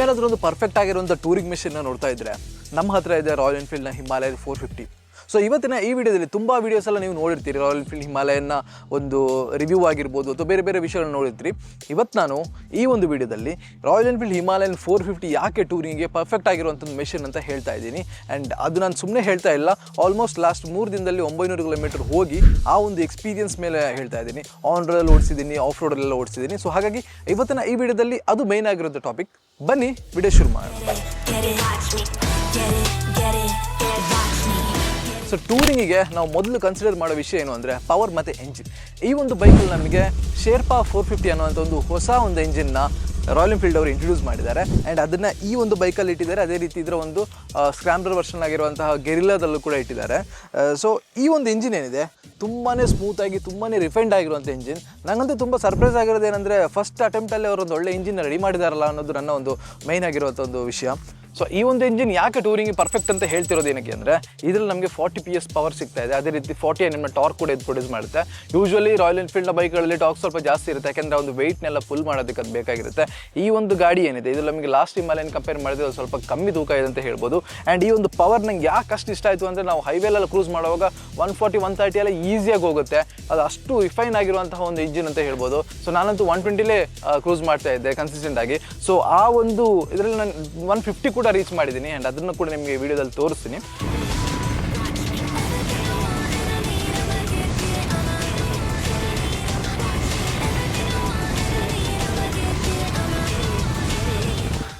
ನೀವೇನಾದ್ರೂ ಒಂದು ಪರ್ಫೆಕ್ಟ್ ಆಗಿರುವಂಥ ಟೂರಿಂಗ್ ಮೆಷಿನ್ನ ನೋಡ್ತಾ ಇದ್ರೆ, ನಮ್ಮ ಹತ್ರ ಇದೆ ರಾಯಲ್ ಎನ್ಫೀಲ್ಡ್ನ ಹಿಮಾಲಯ ಫೋರ್ ಫಿಫ್ಟಿ ಸೊ ಇವತ್ತಿನ ಈ ವಿಡಿಯೋದಲ್ಲಿ ತುಂಬ ವೀಡಿಯೋಸ್ ಎಲ್ಲ ನೀವು ನೋಡಿರ್ತೀರಿ. ರಾಯಲ್ ಫೀಲ್ಡ್ ಹಿಮಾಲಯನ ಒಂದು ರಿವ್ಯೂ ಆಗಿರ್ಬೋದು ಅಥವಾ ಬೇರೆ ಬೇರೆ ವಿಷಯಗಳನ್ನ ನೋಡಿರ್ತೀರಿ. ಇವತ್ತು ನಾನು ಈ ಒಂದು ವಿಡಿಯೋದಲ್ಲಿ Royal Enfield Himalayan four fifty ಯಾಕೆ ಟೂರಿಂಗ್ಗೆ ಪರ್ಫೆಕ್ಟ್ ಆಗಿರುವಂಥ ಮೆಷಿನ್ ಅಂತ ಹೇಳ್ತಾ ಇದ್ದೀನಿ. ಆ್ಯಂಡ್ ಅದು ನಾನು ಸುಮ್ಮನೆ ಹೇಳ್ತಾ ಇಲ್ಲ. ಆಲ್ಮೋಸ್ಟ್ ಲಾಸ್ಟ್ ಮೂರು ದಿನದಲ್ಲಿ ಒಂಬೈನೂರು ಕಿಲೋಮೀಟರ್ ಹೋಗಿ ಆ ಒಂದು ಎಕ್ಸ್ಪೀರಿಯನ್ಸ್ ಮೇಲೆ ಹೇಳ್ತಾ ಇದ್ದೀನಿ. ಆನ್ ರೋಡಲ್ಲಿ ಓಡಿಸಿದ್ದೀನಿ ಆಫ್ ರೋಡಲ್ಲೆಲ್ಲ ಓಡಿಸಿದ್ದೀನಿ. ಸೊ ಹಾಗಾಗಿ ಇವತ್ತಿನ ಈ ವಿಡಿಯೋದಲ್ಲಿ ಅದು ಮೈನ್ ಆಗಿರೋದು ಟಾಪಿಕ್ ಬನ್ನಿ, ವಿಡಿಯೋ ಶುರು ಮಾಡೋಣ. ಸೊ ಟೂರಿಂಗಿಗೆ ನಾವು ಮೊದಲು ಕನ್ಸಿಡರ್ ಮಾಡೋ ವಿಷಯ ಏನು ಅಂದರೆ ಪವರ್ ಮತ್ತು ಎಂಜಿನ್ ಈ ಒಂದು ಬೈಕಲ್ಲಿ ನಮಗೆ ಶೇರ್ಪಾ ಫೋರ್ ಫಿಫ್ಟಿ ಅನ್ನುವಂಥ ಒಂದು ಹೊಸ ಒಂದು ಎಂಜಿನ್ನ ರಾಯಲ್ ಎನ್ಫೀಲ್ಡ್ ಅವರು ಇಂಟ್ರೊಡ್ಯೂಸ್ ಮಾಡಿದ್ದಾರೆ. ಆ್ಯಂಡ್ ಅದನ್ನು ಈ ಒಂದು ಬೈಕಲ್ಲಿ ಇಟ್ಟಿದ್ದಾರೆ. ಅದೇ ರೀತಿ ಇದರ ಒಂದು ಸ್ಕ್ರಾಂಬ್ಲರ್ ವರ್ಷನ್ ಆಗಿರುವಂತಹ ಗೆರಿಲಾದಲ್ಲೂ ಕೂಡ ಇಟ್ಟಿದ್ದಾರೆ. ಸೊ ಈ ಒಂದು ಇಂಜಿನ್ ಏನಿದೆ? ತುಂಬಾ ಸ್ಮೂತಾಗಿ ತುಂಬಾ ರಿಫೈಂಡ್ ಆಗಿರುವಂಥ ಇಂಜಿನ್ ನನಗಂತೂ ತುಂಬ ಸರ್ಪ್ರೈಸ್ ಆಗಿರೋದು ಏನಂದರೆ ಫಸ್ಟ್ ಅಟೆಂಪ್ಟಲ್ಲಿ ಅವರೊಂದು ಒಳ್ಳೆ ಇಂಜಿನ್ ರೆಡಿ ಮಾಡಿದಾರಲ್ಲ ಅನ್ನೋದು ನನ್ನ ಒಂದು ಮೈನ್ ಆಗಿರುವಂಥ ಒಂದು ವಿಷಯ. ಸೊ ಈ ಒಂದು ಇಂಜಿನ್ ಯಾಕೆ ಟೂರಿಂಗ್ ಪರ್ಫೆಕ್ಟ್ ಅಂತ ಹೇಳ್ತಿರೋದು ಏನಕ್ಕೆ ಅಂದರೆ, ಇದರಲ್ಲಿ ನಮಗೆ ಫಾರ್ಟಿ ಪಿ ಎಸ್ ಪವರ್ ಸಿಗ್ತಾ ಇದೆ. ಅದೇ ರೀತಿ ಫಾರ್ಟಿ ಎನ್ ಎಂ ಟಾರ್ಕ್ ಕೂಡ ಇದು ಪ್ರೊಡ್ಯೂಸ್ ಮಾಡುತ್ತೆ. ಯೂಶ್ವಲಿ ರಾಯಲ್ ಎನ್ಫೀಲ್ಡ್ನ ಬೈಕ್ಗಳಲ್ಲಿ ಟಾರ್ಕ್ ಸ್ವಲ್ಪ ಜಾಸ್ತಿ ಇರುತ್ತೆ. ಯಾಕೆಂದರೆ ಒಂದು ವೆಯ್ಟ್ನೆಲ್ಲ ಫುಲ್ ಮಾಡೋದಕ್ಕೆ ಅದು ಬೇಕಾಗಿರುತ್ತೆ. ಈ ಒಂದು ಗಾಡಿ ಏನಿದೆ, ಇದು ನಮಗೆ ಲಾಸ್ಟ್ ಹಿಮಾಲಯನ್ ಕಂಪೇರ್ ಮಾಡಿದ್ರೆ ಸ್ವಲ್ಪ ಕಮ್ಮಿ ತೂಕ ಇದೆ ಅಂತ ಹೇಳ್ಬೋದು. ಆ್ಯಂಡ್ ಈ ಒಂದು ಪವರ್ ನಂಗೆ ಯಾಕೆ ಅಷ್ಟು ಇಷ್ಟ ಆಯಿತು ಅಂದರೆ, ನಾವು ಹೈವೇಲೆಲ್ಲ ಕ್ರೂಸ್ ಮಾಡುವಾಗ ಒನ್ ಫಾರ್ಟಿ ಒನ್ ತರ್ಟಿ ಎಲ್ಲ ಈಸಿಯಾಗಿ ಹೋಗುತ್ತೆ. ಅದು ಅಷ್ಟು ರಿಫೈನ್ ಆಗಿರುವಂತಹ ಒಂದು ಇಂಜಿನ್ ಅಂತ ಹೇಳ್ಬೋದು. ಸೊ ನಾನಂತೂ ಒನ್ ಟ್ವೆಂಟಿಲೇ ಕ್ರೂಸ್ ಮಾಡ್ತಾ ಇದ್ದೆ ಕನ್ಸಿಸ್ಟೆಂಟ್ ಆಗಿ. ಸೊ ಆ ಒಂದು ಇದರಲ್ಲಿ ನಾನು ಒನ್ ಫಿಫ್ಟಿ ಕೂಡ ರೀಚ್ ಮಾಡಿದ್ದೀನಿ ಆ್ಯಂಡ್ ಅದನ್ನು ಕೂಡ ನಿಮಗೆ ವಿಡಿಯೋದಲ್ಲಿ ತೋರಿಸ್ತೀನಿ.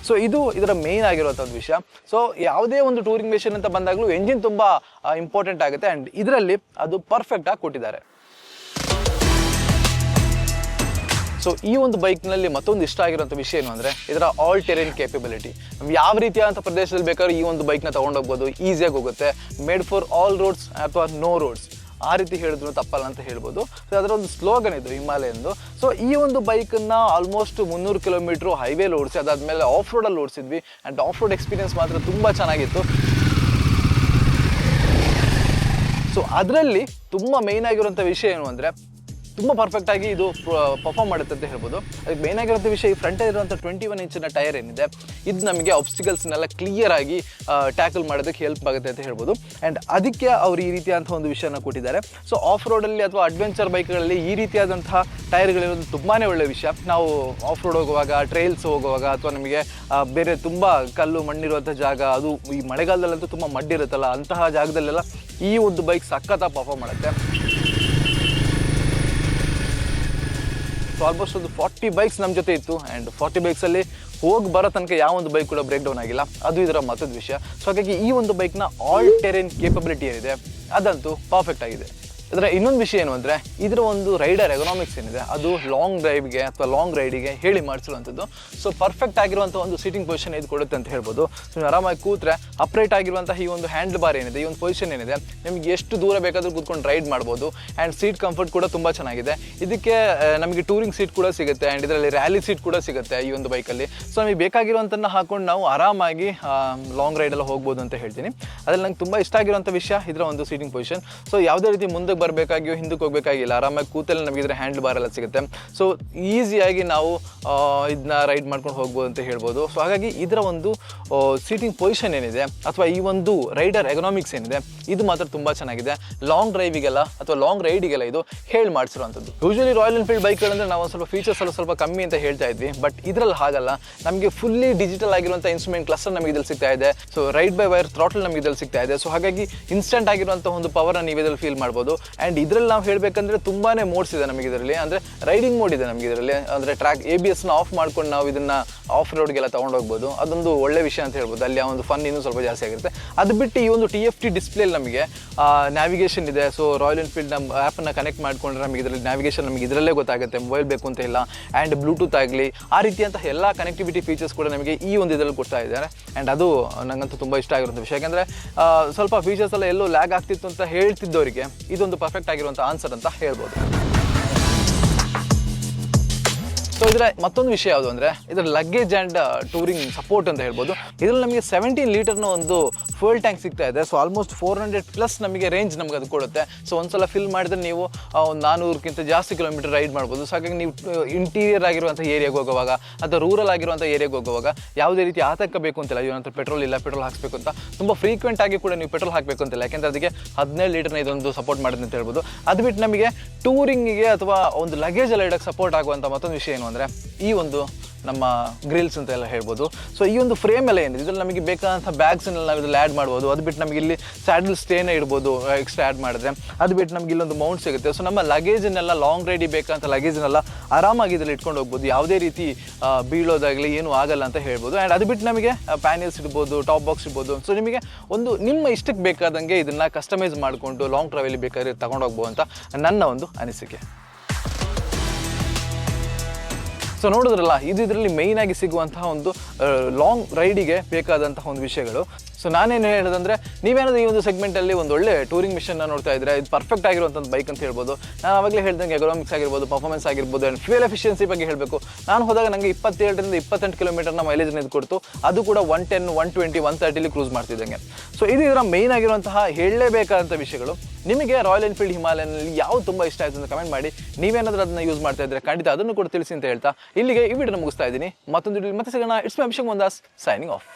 ಸೊ ಇದು ಇದರ ಮೇನ್ ಆಗಿರುವಂಥ ಒಂದು ವಿಷಯ. ಸೊ ಯಾವುದೇ ಒಂದು ಟೂರಿಂಗ್ ಮಿಷನ್ ಅಂತ ಬಂದಾಗಲೂ ಎಂಜಿನ್ ತುಂಬ ಇಂಪಾರ್ಟೆಂಟ್ ಆಗುತ್ತೆ ಆ್ಯಂಡ್ ಇದರಲ್ಲಿ ಅದು ಪರ್ಫೆಕ್ಟಾಗಿ ಕೊಟ್ಟಿದ್ದಾರೆ. ಸೊ ಈ ಒಂದು ಬೈಕ್ನಲ್ಲಿ ಮತ್ತೊಂದು ಇಷ್ಟ ಆಗಿರುವಂಥ ವಿಷಯ ಏನು ಅಂದರೆ, ಇದರ ಆಲ್ ಟೆರೇನ್ ಕೇಪಬಿಲಿಟಿ ನಾವು ಯಾವ ರೀತಿಯಾದಂಥ ಪ್ರದೇಶದಲ್ಲಿ ಬೇಕಾದ್ರೂ ಈ ಒಂದು ಬೈಕ್ನ ತೊಗೊಂಡೋಗ್ಬೋದು ಈಸಿಯಾಗಿ ಹೋಗುತ್ತೆ. ಮೇಡ್ ಫಾರ್ ಆಲ್ ರೋಡ್ಸ್ ಅಥವಾ ನೋ ರೋಡ್ಸ್ ಆ ರೀತಿ ಹೇಳಿದ್ರು ತಪ್ಪಲ್ಲ ಅಂತ ಹೇಳ್ಬೋದು. ಸೊ ಅದರ ಒಂದು ಸ್ಲೋಗನ್ ಇದು ಹಿಮಾಲಯಂದು. ಸೊ ಈ ಒಂದು ಬೈಕನ್ನು ಆಲ್ಮೋಸ್ಟ್ ಮುನ್ನೂರು ಕಿಲೋಮೀಟ್ರು ಹೈವೇಲಿ ಓಡಿಸಿ, ಅದಾದಮೇಲೆ ಆಫ್ ರೋಡಲ್ಲಿ ಓಡಿಸಿದ್ವಿ. ಆ್ಯಂಡ್ ಆಫ್ ರೋಡ್ ಎಕ್ಸ್ಪೀರಿಯನ್ಸ್ ಮಾತ್ರ ತುಂಬ ಚೆನ್ನಾಗಿತ್ತು. ಸೊ ಅದರಲ್ಲಿ ತುಂಬ ಮೇಯ್ನ್ ಆಗಿರುವಂಥ ವಿಷಯ ಏನು ಅಂದರೆ ತುಂಬ ಪರ್ಫೆಕ್ಟಾಗಿ ಇದು ಪರ್ಫಾರ್ಮ್ ಮಾಡುತ್ತೆ ಅಂತ ಹೇಳ್ಬೋದು. ಅದಕ್ಕೆ ಮೇನ್ ಆಗಿರೋಂಥ ವಿಷಯ, ಈ ಫ್ರಂಟ್ ಇರುವಂಥ ಟ್ವೆಂಟಿ ಒನ್ ಇಂಚಿನ ಟೈರ್ ಏನಿದೆ, ಇದು ನಮಗೆ ಆಬ್ಸ್ಟಿಕಲ್ಸ್ನೆಲ್ಲ ಕ್ಲಿಯರ್ ಆಗಿ ಟ್ಯಾಕಲ್ ಮಾಡೋದಕ್ಕೆ ಹೆಲ್ಪ್ ಆಗುತ್ತೆ ಅಂತ ಹೇಳ್ಬೋದು. ಆ್ಯಂಡ್ ಅದಕ್ಕೆ ಅವರು ಈ ರೀತಿಯಾದಂಥ ಒಂದು ವಿಷಯನ ಕೊಟ್ಟಿದ್ದಾರೆ. ಸೊ ಆಫ್ ರೋಡಲ್ಲಿ ಅಥವಾ ಅಡ್ವೆಂಚರ್ ಬೈಕ್ಗಳಲ್ಲಿ ಈ ರೀತಿಯಾದಂತಹ ಟೈರ್ಗಳಿರೋದು ತುಂಬಾ ಒಳ್ಳೆಯ ವಿಷಯ. ನಾವು ಆಫ್ ರೋಡ್ ಹೋಗುವಾಗ ಟ್ರೈಲ್ಸ್ ಹೋಗುವಾಗ, ಅಥವಾ ನಮಗೆ ಬೇರೆ ತುಂಬ ಕಲ್ಲು, ಮಣ್ಣಿರುವಂಥ ಜಾಗ, ಅದು ಈ ಮಳೆಗಾಲದಲ್ಲಂತೂ ತುಂಬ ಮಡ್ಡಿರುತ್ತಲ್ಲ, ಅಂತಹ ಜಾಗದಲ್ಲೆಲ್ಲ ಈ ಒಂದು ಬೈಕ್ ಸಖತ್ತಾಗಿ ಪರ್ಫಾರ್ಮ್ ಮಾಡುತ್ತೆ. ಸೊ ಆಲ್ಮೋಸ್ಟ್ ಒಂದು ಫಾರ್ಟಿ ಬೈಕ್ಸ್ ನಮ್ಮ ಜೊತೆ ಇತ್ತು ಆ್ಯಂಡ್ ಫಾರ್ಟಿ ಬೈಕ್ಸಲ್ಲಿ ಹೋಗಿ ಬರೋ ತನಕ ಯಾವ ಒಂದು ಬೈಕ್ ಕೂಡ ಬ್ರೇಕ್ ಡೌನ್ ಆಗಿಲ್ಲ. ಅದು ಇದರ ಮತ್ತೊಂದು ವಿಷಯ. ಸೊ ಹಾಗಾಗಿ ಈ ಒಂದು ಬೈಕ್ನ ಆಲ್ ಟೆರೇನ್ ಕೇಪಬಿಲಿಟಿ ಏನಿದೆ, ಅದಂತೂ ಪರ್ಫೆಕ್ಟ್ ಆಗಿದೆ. ಇದರ ಇನ್ನೊಂದು ವಿಷಯ ಏನು ಅಂದರೆ, ಇದರ ಒಂದು ರೈಡರ್ ಎಕನಾಮಿಕ್ಸ್ ಏನಿದೆ, ಅದು ಲಾಂಗ್ ಡ್ರೈವ್ಗೆ ಅಥವಾ ಲಾಂಗ್ ರೈಡಿಗೆ ಹೇಳಿ ಮಾಡಿಸಿರುವಂಥದ್ದು. ಸೊ ಪರ್ಫೆಕ್ಟ್ ಆಗಿರುವಂಥ ಒಂದು ಸೀಟಿಂಗ್ ಪೊಸಿಷನ್ ಇದು ಕೊಡುತ್ತೆ ಅಂತ ಹೇಳ್ಬೋದು. ಸೊ ನೀವು ಆರಾಮಾಗಿ ಕೂತ್ರೆ ಅಪ್ರೈಟ್ ಆಗಿರುವಂತಹ ಈ ಒಂದು ಹ್ಯಾಂಡಲ್ ಬಾರ್ ಏನಿದೆ, ಈ ಒಂದು ಪೊಸಿಷನ್ ಏನಿದೆ, ನಿಮಗೆ ಎಷ್ಟು ದೂರ ಬೇಕಾದರೂ ಕೂತ್ಕೊಂಡು ರೈಡ್ ಮಾಡ್ಬೋದು. ಆ್ಯಂಡ್ ಸೀಟ್ ಕಂಫರ್ಟ್ ಕೂಡ ತುಂಬ ಚೆನ್ನಾಗಿದೆ. ಇದಕ್ಕೆ ನಮಗೆ ಟೂರಿಂಗ್ ಸೀಟ್ ಕೂಡ ಸಿಗುತ್ತೆ ಆ್ಯಂಡ್ ಇದರಲ್ಲಿ ರ್ಯಾಲಿ ಸೀಟ್ ಕೂಡ ಸಿಗುತ್ತೆ ಈ ಒಂದು ಬೈಕಲ್ಲಿ ಸೊ ನಮಗೆ ಬೇಕಾಗಿರುವಂಥದ್ದನ್ನ ಹಾಕೊಂಡು ನಾವು ಆರಾಮಾಗಿ ಲಾಂಗ್ ರೈಡೆಲ್ಲ ಹೋಗ್ಬೋದು ಅಂತ ಹೇಳ್ತೀನಿ. ಅದ್ರಲ್ಲಿ ನಂಗೆ ತುಂಬ ಇಷ್ಟ ಆಗಿರುವಂಥ ವಿಷಯ ಇದರ ಒಂದು ಸೀಟಿಂಗ್ ಪೊಸಿಷನ್ ಸೊ ಯಾವುದೇ ರೀತಿ ಮುಂದಕ್ಕೆ ಬರಬೇಕಾಗಿಯೋ, ಹಿಂದಕ್ಕೆ ಹೋಗಬೇಕಾಗಿಲ್ಲ. ಆರಾಮಾಗಿ ಕೂತಲ್ಲಿ ನಮಗೆ ಇದರ ಹ್ಯಾಂಡಲ್ ಬಾರ್ ಎಲ್ಲ ಸಿಗುತ್ತೆ. ಸೊ ಈಸಿಯಾಗಿ ನಾವು ಇದನ್ನ ರೈಡ್ ಮಾಡ್ಕೊಂಡು ಹೋಗ್ಬೋದು ಅಂತ ಹೇಳ್ಬೋದು. ಸೊ ಹಾಗಾಗಿ ಇದರ ಒಂದು ಸೀಟಿಂಗ್ ಪೊಸಿಷನ್ ಏನಿದೆ, ಅಥವಾ ಈ ಒಂದು ರೈಡರ್ ಎಕನಾಮಿಕ್ಸ್ ಏನಿದೆ ಇದು ಮಾತ್ರ ತುಂಬ ಚೆನ್ನಾಗಿದೆ. ಲಾಂಗ್ ಡ್ರೈವಿಗೆಲ್ಲ ಅಥವಾ ಲಾಂಗ್ ರೈಡಿಗೆಲ್ಲ ಇದು ಹೇಳಿ ಮಾಡಿಸಿರುವಂಥದ್ದು. ಯೂಶಲಿ ರಾಯಲ್ ಎನ್ಫೀಲ್ಡ್ ಬೈಕ್ಗಳಂದ್ರೆ ನಾವು ಸ್ವಲ್ಪ ಫೀಚರ್ಸ್ ಎಲ್ಲ ಸ್ವಲ್ಪ ಕಮ್ಮಿ ಅಂತ ಹೇಳ್ತಾ ಇದ್ವಿ. ಬಟ್ ಇದರಲ್ಲಿ ಹಾಗಲ್ಲ. ನಮಗೆ ಫುಲ್ಲಿ ಡಿಜಿಟಲ್ ಆಗಿರುವಂಥ ಇನ್ಸ್ಟ್ರೂಮೆಂಟ್ ಕ್ಲಸ್ಟರ್ ನಮಗೆ ಇದ್ರಲ್ಲಿ ಸಿಗ್ತಾ ಇದೆ. So ride by wire throttle ನಮಗೆ ಇದ್ರಲ್ಲಿ ಸಿಗ್ತಾ ಇದೆ. ಸೊ ಹಾಗಾಗಿ ಇನ್ಸ್ಟೆಂಟ್ ಆಗಿರುವಂಥ ಒಂದು ಪವರ್ನ ನೀವು ಇದರಲ್ಲಿ ಫೀಲ್ ಮಾಡ್ಬೋದು. ಆ್ಯಂಡ್ ಇದರಲ್ಲಿ ನಾವು ಹೇಳಬೇಕಂದ್ರೆ ತುಂಬಾ ಮೋಡ್ಸ್ ಇದೆ ನಮಗೆ ಇದರಲ್ಲಿ. ಅಂದರೆ ರೈಡಿಂಗ್ ಮೋಡ್ ಇದೆ ನಮಗೆ ಇದರಲ್ಲಿ. ಅಂದರೆ ಟ್ರ್ಯಾಕ್ ಎ ಬಿ ಎಸ್ನ ಆಫ್ ಮಾಡ್ಕೊಂಡು ನಾವು ಇದನ್ನು ಆಫ್ ರೋಡ್ಗೆಲ್ಲ ತೊಗೊಂಡೋಗ್ಬೋದು ಅದೊಂದು ಒಳ್ಳೆ ವಿಷಯ ಅಂತ ಹೇಳ್ಬೋದು. ಅಲ್ಲಿ ಆ ಒಂದು ಫನ್ ಇನ್ನೂ ಸ್ವಲ್ಪ ಜಾಸ್ತಿ ಆಗಿರುತ್ತೆ. ಅದು ಬಿಟ್ಟು ಈ ಒಂದು ಟಿ ಎಫ್ ಟಿ ಡಿಸ್ಪ್ಲೇಲಿ ನಮಗೆ. ನ್ಯಾವಿಗೇಷನ್ ಇದೆ. ಸೊ ರಾಯಲ್ ಎನ್ಫೀಲ್ಡ್ ನಮ್ಮ ಆ್ಯಪನ್ನು ಕನೆಕ್ಟ್ ಮಾಡಿಕೊಂಡ್ರೆ ನಮಗೆ ಇದರಲ್ಲಿ ನ್ಯಾವಿಗೇಷನ್ ನಮಗೆ ಇದರಲ್ಲೇ ಗೊತ್ತಾಗುತ್ತೆ. ಮೊಬೈಲ್ ಬೇಕು ಅಂತ ಇಲ್ಲ. ಆ್ಯಂಡ್ ಬ್ಲೂಟೂತ್ ಆಗಲಿ, ಆ ರೀತಿಯಂತಹ ಎಲ್ಲ ಕನೆಕ್ಟಿವಿಟಿ ಫೀಚರ್ಸ್ ಕೂಡ ನಮಗೆ ಈ ಒಂದು ಇದರಲ್ಲಿ ಕೊಡ್ತಾ ಇದ್ದಾರೆ. ಆ್ಯಂಡ್ ಅದು ನನಗಂತೂ ತುಂಬ ಇಷ್ಟ ಆಗಿರುವಂಥ ವಿಷಯ. ಯಾಕೆಂದರೆ ಸ್ವಲ್ಪ ಫೀಚರ್ಸ್ ಎಲ್ಲ ಎಲ್ಲೋ ಲ್ಯಾಗ್ ಆಗ್ತಿತ್ತು ಅಂತ ಹೇಳ್ತಿದ್ದವರಿಗೆ ಇದೊಂದು ಪರ್ಫೆಕ್ಟ್ ಆಗಿರುವಂಥ ಆನ್ಸರ್ ಅಂತ ಹೇಳ್ಬೋದು. ಸೊ ಇದರ ಮತ್ತೊಂದು ವಿಷಯ ಯಾವುದು ಅಂದರೆ ಇದರ ಲಗೇಜ್ ಆ್ಯಂಡ್ ಟೂರಿಂಗ್ ಸಪೋರ್ಟ್ ಅಂತ ಹೇಳ್ಬೋದು. ಇದರಲ್ಲಿ ನಮಗೆ ಸೆವೆಂಟೀನ್ ಲೀಟರ್ನ ಒಂದು ಫುಲ್ ಟ್ಯಾಂಕ್ ಸಿಗ್ತಾ ಇದೆ. So almost four hundred plus ನಮಗೆ ರೇಂಜ್ ನಮಗೆ ಅದು ಕೊಡುತ್ತೆ. ಸೊ ಒಂದ್ಸಲ ಫಿಲ್ ಮಾಡಿದ್ರೆ ನೀವು ಒಂದು ನಾನ್ನೂರಕ್ಕಿಂತ ಜಾಸ್ತಿ ಕಿಲೋಮೀಟರ್ ರೈಡ್ ಮಾಡ್ಬೋದು. ಸೊ ಹಾಗಾಗಿ ನೀವು ಇಂಟೀರಿಯರ್ ಆಗಿರುವಂಥ ಏರಿಯಾಗೆ ಹೋಗುವಾಗ ಅಥವಾ ರೂರಲ್ ಆಗಿರುವಂಥ ಏರಿಯಾಗೆ ಹೋಗುವಾಗ ಯಾವುದೇ ರೀತಿ ಆತಂಕ ಬೇಕು ಅಂತಿಲ್ಲ. ಇವನ ಹತ್ರ ಪೆಟ್ರೋಲ್ ಇಲ್ಲ ಪೆಟ್ರೋಲ್ ಹಾಕಬೇಕು ಅಂತ. ತುಂಬ ಫ್ರೀಕ್ವೆಂಟ್ ಆಗಿ ಕೂಡ ನೀವು ಪೆಟ್ರೋಲ್ ಹಾಕಬೇಕು ಅಂತಿಲ್ಲ. ಯಾಕೆಂದ್ರೆ ಅದಕ್ಕೆ ಹದಿನೇಳು ಲೀಟರ್ನ ಇದೊಂದು ಸಪೋರ್ಟ್ ಮಾಡಿದೆ ಅಂತ ಹೇಳ್ಬೋದು. ಅದು ಬಿಟ್ಟು ನಮಗೆ ಟೂರಿಂಗಿಗೆ ಅಥವಾ ಒಂದು ಲಗೇಜ್ ಎಲ್ಲ ಇಡೋಕ್ಕೆ ಸಪೋರ್ಟ್ ಆಗುವಂಥ ಮತ್ತೊಂದು ವಿಷಯ ಏನು ಅಂದರೆ, ಈ ಒಂದು ನಮ್ಮ ಗ್ರಿಲ್ಸ್ ಅಂತ ಎಲ್ಲ ಹೇಳ್ಬೋದು. ಸೊ ಈ ಒಂದು ಫ್ರೇಮ್ ಎಲ್ಲ ಏನಿದೆ? ಇದರಲ್ಲಿ ನಮಗೆ ಬೇಕಾದಂಥ ಬ್ಯಾಗ್ಸನ್ನೆಲ್ಲ ನಾವು ಇದ್ರಲ್ಲಿ ಆ್ಯಡ್ ಮಾಡ್ಬೋದು. ಅದು ಬಿಟ್ಟು ನಮಗೆ ಇಲ್ಲಿ ಸ್ಯಾಡಲ್ ಸ್ಟೇನ ಇಡ್ಬೋದು ಎಕ್ಸ್ಟ್ರಾ ಆ್ಯಡ್ ಮಾಡಿದ್ರೆ. ಅದು ಬಿಟ್ಟು ನಮಗೆ ಇಲ್ಲೊಂದು ಮೌಂಟ್ ಸಿಗುತ್ತೆ. ಸೊ ನಮ್ಮ ಲಗೇಜನ್ನೆಲ್ಲ ಲಾಂಗ್ ರೈಡಿ ಬೇಕಂತ ಲಗೇಜನ್ನೆಲ್ಲ ಆರಾಮಾಗಿ ಇದರಲ್ಲಿ ಇಟ್ಕೊಂಡು ಹೋಗ್ಬೋದು. ಯಾವುದೇ ರೀತಿ ಬೀಳೋದಾಗಲಿ ಏನೂ ಆಗಲ್ಲ ಅಂತ ಹೇಳ್ಬೋದು. ಆ್ಯಂಡ್ ಅದು ಬಿಟ್ಟು ನಮಗೆ ಪ್ಯಾನೆಲ್ಸ್ ಇಡ್ಬೋದು ಟಾಪ್ ಬಾಕ್ಸ್ ಇಡ್ಬೋದು. ಸೊ ನಿಮಗೆ ಒಂದು ನಿಮ್ಮ ಇಷ್ಟಕ್ಕೆ ಬೇಕಾದಂಗೆ ಇದನ್ನು ಕಸ್ಟಮೈಸ್ ಮಾಡಿಕೊಂಡು ಲಾಂಗ್ ಟ್ರಾವೆಲ್ ಬೇಕಾದ್ರೆ ತಗೊಂಡೋಗ್ಬೋದು ಅಂತ ನನ್ನ ಒಂದು ಅನಿಸಿಕೆ. ಸೊ ನೋಡಿದ್ರಲ್ಲ ಇದು ಇದರಲ್ಲಿ ಮೇಯ್ನಾಗಿ ಸಿಗುವಂತಹ ಒಂದು ಲಾಂಗ್ ರೈಡಿಗೆ ಬೇಕಾದಂತಹ ಒಂದು ವಿಷಯಗಳು. ಸೊ ನಾನೇನು ಹೇಳೋದಂದ್ರೆ, ನೀವೇನಾದ್ರು ಈ ಒಂದು ಸೆಗ್ಮೆಂಟಲ್ಲಿ ಒಂದು ಒಳ್ಳೆ ಟೂರಿಂಗ್ ಮಿಷನ್ನ ನೋಡ್ತಾ ಇದ್ರೆ, ಇದು ಪರ್ಫೆಕ್ಟ್ ಆಗಿರುವಂಥ ಬೈಕ್ ಅಂತ ಹೇಳ್ಬೋದು. ನಾನು ಆವಾಗಲೇ ಹೇಳ್ದಂಗೆ ಎಕನಾಮಿಕ್ಸ್ ಆಗಿರ್ಬೋದು ಪರ್ಫಾರ್ಮೆನ್ಸ್ ಆಗಿರ್ಬೋದು ಆ್ಯಂಡ್ ಫ್ಯೂಲ್ ಎಫಿಷಿಯನ್ಸಿ ಬಗ್ಗೆ ಹೇಳಬೇಕು. ನಾನು ಹೋದಾಗ ನನಗೆ ಇಪ್ಪತ್ತೇಳರಿಂದ ಇಪ್ಪತ್ತೆಂಟು ಕಿಲೋಮೀಟರ್ನ ಮೈಲೇಜ್ ಇದು ಕೊಡ್ತು. ಅದು ಕೂಡ one ten one twenty one ತರ್ಟಿಲಿ cruise ಮಾಡ್ತಿದ್ದಂಗೆ. ಸೊ ಇದು ಇದರ ಮೇಯ್ನ್ ಆಗಿರುವಂತಹ ಹೇಳಲೇಬೇಕಾದಂಥ ವಿಷಯಗಳು. ನಿಮಗೆ ರಾಯಲ್ ಎನ್ಫೀಲ್ಡ್ ಹಿಮಾಲಯನಲ್ಲಿ ಯಾವ ತುಂಬ ಇಷ್ಟ ಆಯಿತು ಅಂತ ಕಮೆಂಟ್ ಮಾಡಿ. ನೀವೇನಾದ್ರೂ ಅದನ್ನ ಯೂಸ್ ಮಾಡ್ತಾ ಇದ್ರೆ ಖಂಡಿತ ಅದನ್ನು ಕೂಡ ತಿಳಿಸಿ ಅಂತ ಹೇಳ್ತಾ ಇಲ್ಲಿಗೆ ಈ ವಿಡಿಯೋ ಮುಗಿಸ್ತಾ ಇದ್ದೀನಿ. ಮತ್ತೊಂದು ಮತ್ತೆ ಸಿಗೋಣ. It's my Abhishek Mundas signing off